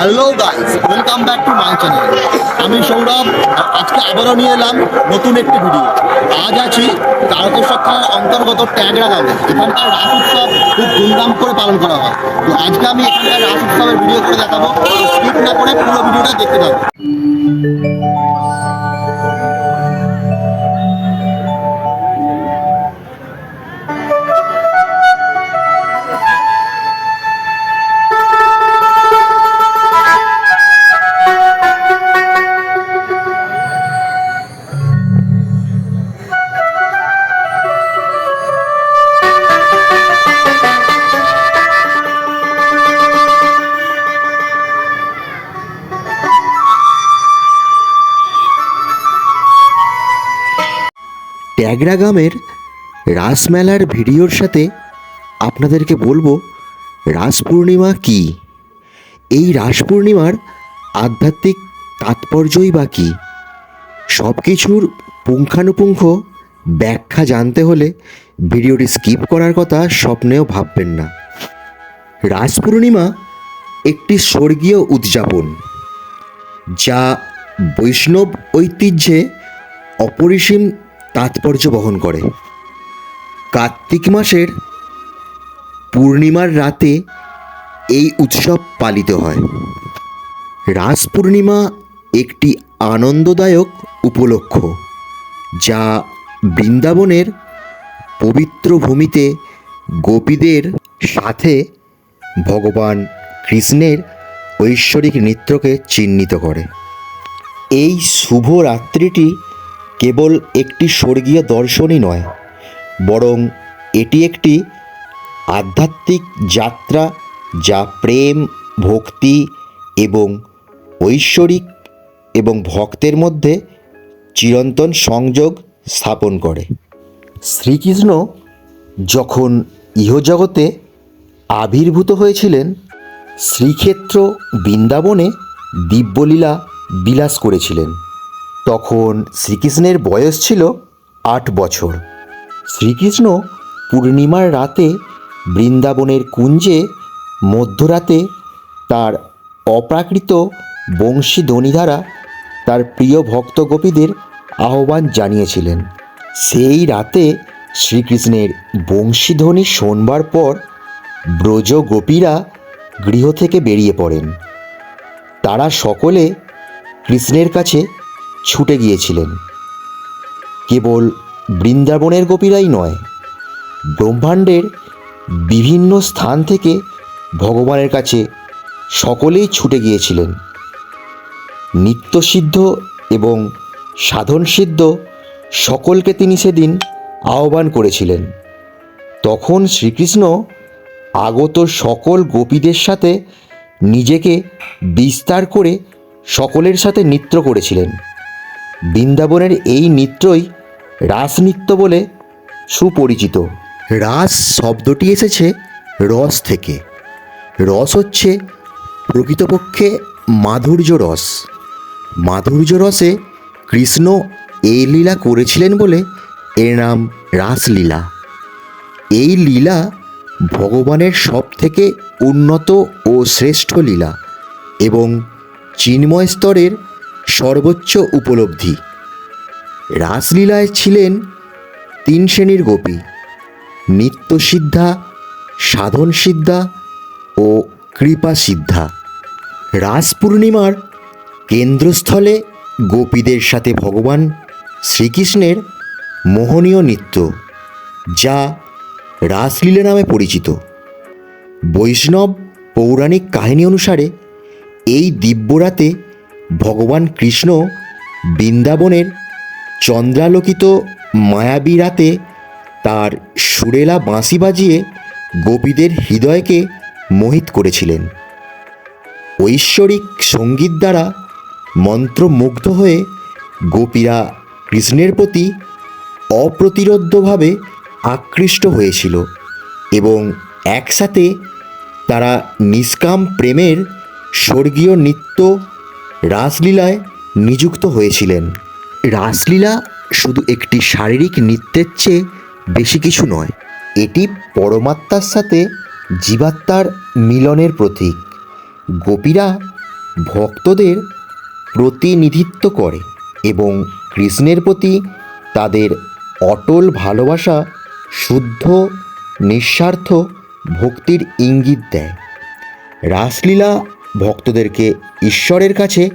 Hello guys welcome back to my channel আমি সৌরভ আজকে আবারও নিয়ে এলাম নতুন একটি ভিডিও আজ আছি তারকেশ্বর থানার অন্তর্গত ট্যাগরা গ্রামে। এখানকার রাস উৎসব খুব ধুমধাম করে পালন করা হয়। তো আজকে আমি এখানকার রাস উৎসবের ভিডিও করে দেখাবো। স্কিপ না করে পুরো ভিডিওটা দেখতে থাকব ট্যাগরা গ্রামের রাসমেলার ভিডিওর সাথে আপনাদেরকে বলব রাস পূর্ণিমা কী? এই রাস পূর্ণিমার আধ্যাত্মিক তাৎপর্যই বা কী? সব কিছুর পুঙ্খানুপুঙ্খ ব্যাখ্যা জানতে হলে ভিডিওটি স্কিপ করার কথা স্বপ্নেও ভাববেন না। রাস পূর্ণিমা একটি স্বর্গীয় উদযাপন, যা বৈষ্ণব ঐতিহ্যে অপরিসীম তাৎপর্য বহন করে। কার্তিক মাসের পূর্ণিমার রাতে এই উৎসব পালিত হয়। রাস পূর্ণিমা একটি আনন্দদায়ক উপলক্ষ, যা বৃন্দাবনের পবিত্র ভূমিতে গোপীদের সাথে ভগবান কৃষ্ণের ঐশ্বরিক নৃত্যকে চিহ্নিত করে। এই শুভ রাত্রিটি কেবল একটি স্বর্গীয় দর্শনই নয়, বরং এটি একটি আধ্যাত্মিক যাত্রা যা প্রেম, ভক্তি এবং ঐশ্বরিক এবং ভক্তের মধ্যে চিরন্তন সংযোগ স্থাপন করে। শ্রীকৃষ্ণ যখন ইহজগতে আবির্ভূত হয়েছিলেন, শ্রীক্ষেত্র বৃন্দাবনে দিব্যলীলা বিলাস করেছিলেন। তখন শ্রীকৃষ্ণের বয়স ছিল আট বছর। শ্রীকৃষ্ণ পূর্ণিমার রাতে বৃন্দাবনের কুঞ্জে মধ্যরাতে তার অপ্রাকৃত বংশী ধ্বনি দ্বারা তার প্রিয় ভক্ত গোপীদের আহ্বান জানিয়েছিলেন। সেই রাতে শ্রীকৃষ্ণের বংশীধ্বনি শোনবার পর ব্রজ গোপীরা গৃহ থেকে বেরিয়ে পড়েন। তারা সকলে কৃষ্ণের কাছে ছুটে গিয়েছিলেন। কেবল বৃন্দাবনের গোপীরাই নয়, ব্রহ্মাণ্ডের বিভিন্ন স্থান থেকে ভগবানের কাছে সকলেই ছুটে গিয়েছিলেন। নিত্যসিদ্ধ এবং সাধনসিদ্ধ সকলকে তিনি সেদিন আহ্বান করেছিলেন। তখন শ্রীকৃষ্ণ আগত সকল গোপীদের সাথে নিজেকে বিস্তার করে সকলের সাথে নৃত্য করেছিলেন। বৃন্দাবনের এই নৃত্যই রাসনৃত্য বলে সুপরিচিত। রাস শব্দটি এসেছে রস থেকে। রস হচ্ছে প্রকৃতপক্ষে মাধুর্য রস। মাধুর্য রসে কৃষ্ণ এই লীলা করেছিলেন বলে এর নাম রাসলীলা। এই লীলা ভগবানের সব থেকে উন্নত ও শ্রেষ্ঠ লীলা এবং চিন্ময় স্তরের সর্বোচ্চ উপলব্ধি। রাসলীলায় ছিলেন তিন শ্রেণির গোপী নিত্যসিদ্ধা সাধন সিদ্ধা ও কৃপা সিদ্ধা। রাস পূর্ণিমার কেন্দ্রস্থলে গোপীদের সাথে ভগবান শ্রীকৃষ্ণের মোহনীয় নৃত্য, যা রাসলীলা নামে পরিচিত। বৈষ্ণব পৌরাণিক কাহিনী অনুসারে এই দিব্যরাতে ভগবান কৃষ্ণ বৃন্দাবনের চন্দ্রালোকিত মায়াবী রাতে তার সুরেলা বাঁশি বাজিয়ে গোপীদের হৃদয়কে মোহিত করেছিলেন। ঐশ্বরিক সংগীত দ্বারা মন্ত্রমুগ্ধ হয়ে গোপীরা কৃষ্ণের প্রতি অপ্রতিরোধ্যভাবে আকৃষ্ট হয়েছিল এবং একসাথে তারা নিষ্কাম প্রেমের স্বর্গীয় নৃত্য রাসলীলায় নিযুক্ত হয়েছিলেন। রাসলীলা শুধু একটি শারীরিক নৃত্যের চেয়ে বেশি কিছু নয়, এটি পরমাত্মার সাথে জীবাত্মার মিলনের প্রতীক। গোপীরা ভক্তদের প্রতিনিধিত্ব করে এবং কৃষ্ণের প্রতি তাদের অটল ভালোবাসা, শুদ্ধ, নিঃস্বার্থ ভক্তির ইঙ্গিত দেয়। রাসলীলা ভক্তদেরকে ঈশ্বরের কাছে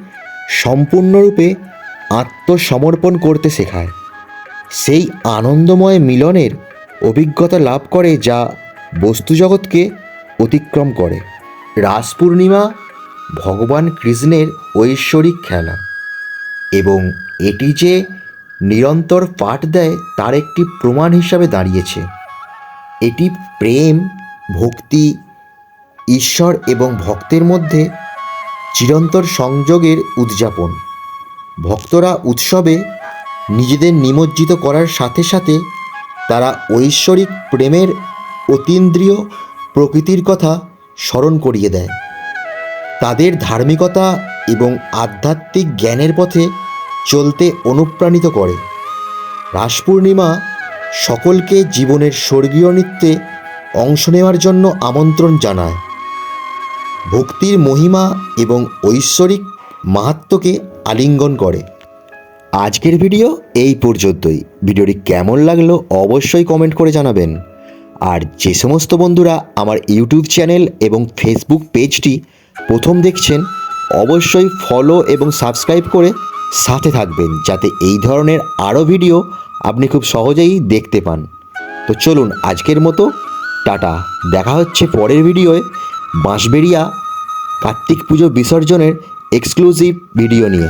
সম্পূর্ণরূপে আত্মসমর্পণ করতে শেখায়। সেই আনন্দময় মিলনের অভিজ্ঞতা লাভ করে যা বস্তুজগৎকে অতিক্রম করে। রাস পূর্ণিমা ভগবান কৃষ্ণের ঐশ্বরিক খেলা এবং এটি যে নিরন্তর পাঠ দেয় তার একটি প্রমাণ হিসাবে দাঁড়িয়েছে। এটি প্রেম, ভক্তি ঈশ্বর এবং ভক্তের মধ্যে চিরন্তর সংযোগের উদযাপন। ভক্তরা উৎসবে নিজেদের নিমজ্জিত করার সাথে সাথে তারা ঐশ্বরিক প্রেমের অতীন্দ্রিয় প্রকৃতির কথা স্মরণ করিয়ে দেয়। তাদের ধার্মিকতা এবং আধ্যাত্মিক জ্ঞানের পথে চলতে অনুপ্রাণিত করে। রাস পূর্ণিমা সকলকে জীবনের স্বর্গীয় নৃত্যে অংশ নেওয়ার জন্য আমন্ত্রণ জানায়। ভক্তির মহিমা এবং ঐশ্বরিক মাহাত্ম্যকে আলিঙ্গন করে। আজকের ভিডিও এই পর্যন্তই। ভিডিওটি কেমন লাগল অবশ্যই কমেন্ট করে জানাবেন। আর যে সমস্ত বন্ধুরা আমার ইউটিউব চ্যানেল এবং ফেসবুক পেজটি প্রথম দেখছেন, অবশ্যই ফলো এবং সাবস্ক্রাইব করে সাথে থাকবেন, যাতে এই ধরনের আরও ভিডিও আপনি খুব সহজেই দেখতে পান। তো চলুন আজকের মতো, টাটা। দেখা হচ্ছে পরের ভিডিওয়ে। বাঁশবেড়িয়া কার্তিক পুজো বিসর্জনের এক্সক্লুসিভ ভিডিও নিয়ে।